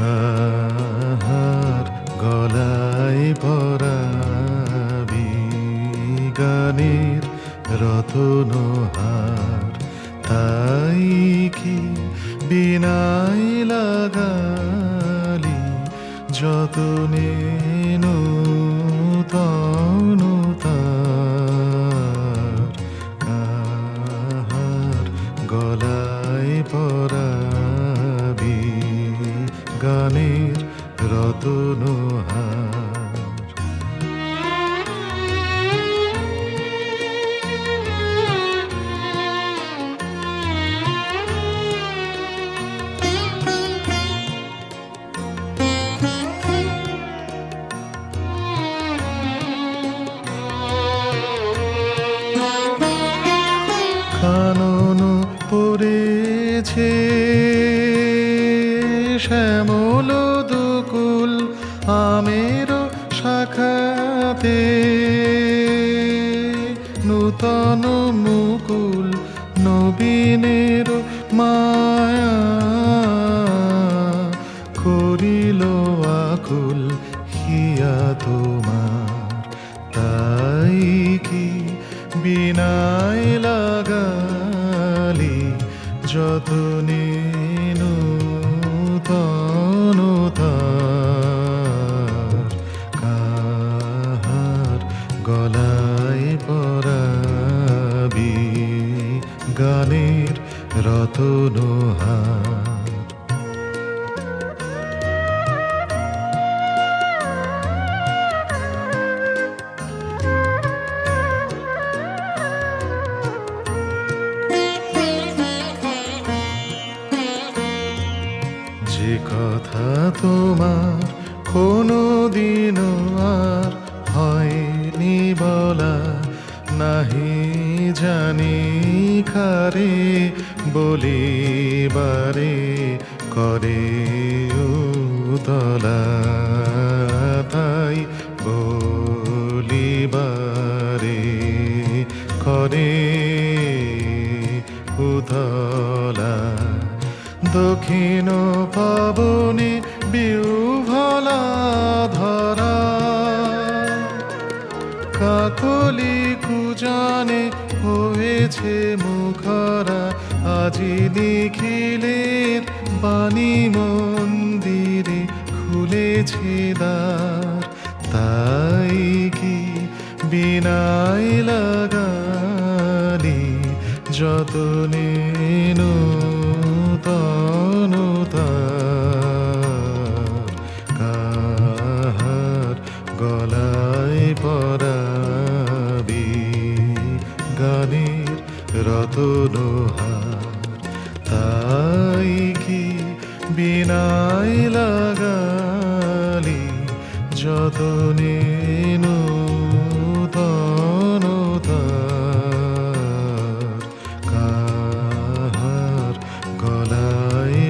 কাহার গলায় পরাবি গানের রতনহার। তাই কি বিনাই লাগালি যতনে গানের রতনহার কানন পড়েছে শ্যামল দুকুল আমের শাখাতে। নূতন মুকুল নবীনের মায়া করিল আকুল হিয়া তোমার। তাই কি বিনায় লাগালি যতনে গানের রতনহার যে কথা তোমার কোনো দিনও আর হয়নি বলা নাহি জানি। খারে বলিবারে করে উতলা। তাই বলিবারে করে উতলা। দক্ষিণ পাবনে বিউভলা ধরা কাকলি কুজানে হয়েছে মুখরা। আজি নিখিলের বাণী মন্দিরে খুলেছে দ্বার। তাই কি বিনাই লাগালি যতনে নূতন বিনাই লাগালি যতনে নূতন কাহার গলায়